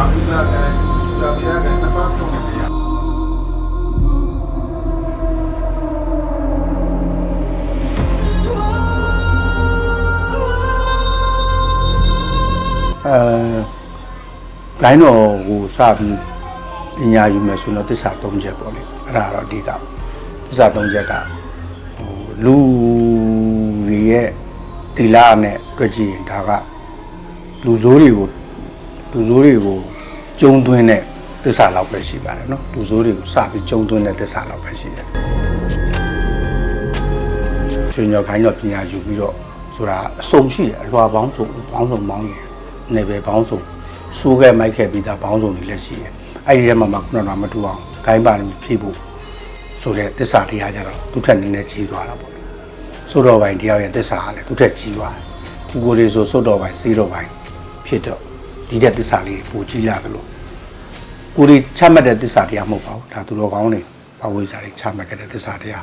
အခုကလည်းကြော်ပြရကနှစ်ပတ်ဆုံးနေတယ်အဲဂိုင်းတော်ကိုစပြီးပညာယူမယ်ဆိုတော့တစ္ဆာ၃ချက်ပေါ့လေအဲ့ဒါတော့အဓိကတစ္ဆာ၃ချက်ကဟိုလူတွေရဲ့တီလာနဲ့တွေ့ကြည့်ရင်ဒါကလူဆိုးတွေကို လူဆိုးတွေကိုကျုံသွင်းတဲ့သစ္စာလောက်ပဲရှိပါတယ်နော်လူဆိုးတွေကိုစပြီးကျုံသွင်းတဲ့သစ္စာလောက်ပဲရှိတယ်ရှင်ညောခိုင်းတော့ပညာယူပြီးတော့ဆိုတာအစုံရှိတယ်အလွာပေါင်းစုံပေါင်းစုံပေါင်းတယ်နေပဲပေါင်းစုံစိုးခဲ့မိုက်ခဲ့ပြီးသားပေါင်းစုံတွေလည်းရှိတယ်အဲ့ဒီထဲမှာမှခုနကမတူအောင်ဂိုင်းပါလို့ဖြည့်ဖို့ဆိုတဲ့သစ္စာတရားကြတော့သူထက်နည်းနည်းကြီးသွားတာပေါ့စိုးတော်ပိုင်းတရားရဲ့သစ္စာကလည်းသူထက်ကြီးသွားတယ်ကိုကိုလေးဆိုစိုးတော်ပိုင်းစီးတော်ပိုင်းဖြစ်တော့ ဒီတဲ့တစ္ဆာလေးပိုကြီးလာတယ်လို့ကိုဒီချမှတ်တဲ့တစ္ဆာတရားမဟုတ်ပါဘူးဒါသူတော်ကောင်းတွေဘာဝိဇ္ဇာတွေချမှတ်ခဲ့တဲ့တစ္ဆာတရား